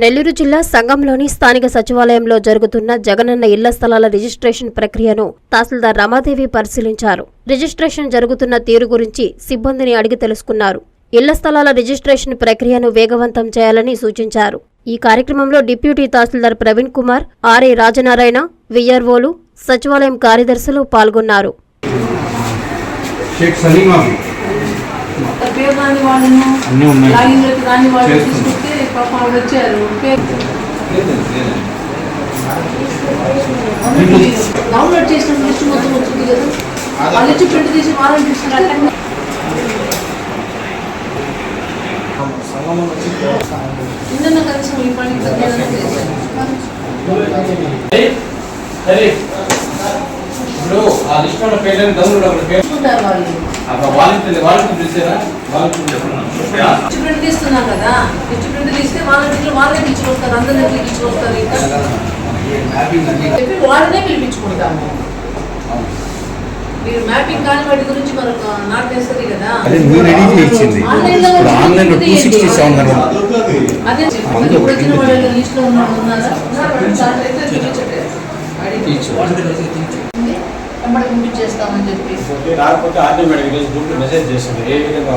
నెల్లూరు జిల్లా సంఘంలోని స్థానిక సచివాలయంలో జరుగుతున్న జగనన్న ఇళ్ళ స్థలాల రిజిస్ట్రేషన్ ప్రక్రియను తహసీల్దార్ రమాదేవి పరిశీలించారు. రిజిస్ట్రేషన్ జరుగుతున్న తీరు గురించి సిబ్బందిని అడిగి తెలుసుకున్నారు. ఇళ్ళ స్థలాల రిజిస్ట్రేషన్ ప్రక్రియను వేగవంతం చేయాలని సూచించారు. ఈ కార్యక్రమంలో డిప్యూటీ తహసీల్దార్ ప్రవీణ్ కుమార్ ఆర్ఏ రాజనారాయణ విఆర్ఓలు సచివాలయం కార్యదర్శులు పాల్గొన్నారు. అన్నీ ఉన్నాయి. పాపం ఆవిడ వచ్చారు. పేరు డౌన్లోడ్ చేసిన లిస్ట్ మొత్తం వచ్చింది కదా. వాళ్ళు వచ్చి ప్రింట్ తీసి వాళ్ళని తీసుకున్నట్టు నిన్న కనీసం ఈ పని ఇప్పుడు ఆ లిస్ట్ ఉన్న పేర్లను డౌన్లోడ్ వాళ్ళు. అక్కడ వాలంటీర్ వాలంటీర్ పిలిచారా వాలంటీర్ చెప్పండి లిస్ట్ ప్రింట్ తీస్తున్నాం కదా. లిస్ట్ ప్రింట్ తీస్తే వాళ్ళ వాళ్ళే పిలుచుకొస్తారు అందరి దగ్గర పిలుచుకొస్తారు ఇంకా. చెప్పి వాళ్ళనే పిలిపించుకుంటాము. మీరు మ్యాపింగ్ కాని వాటి గురించి మనకు నాకు తెలుస్తుంది కదా. అదే టూ సిక్స్టీ సెవెన్ వచ్చిన వాళ్ళ లిస్ట్లో ఉన్నారా. వెంబడి పంపించేస్తామని చెప్పి రాకపోతే ఆర్డీ మేడం ఈరోజు గ్రూప్ మెసేజ్ చేసింది. ఏ విధంగా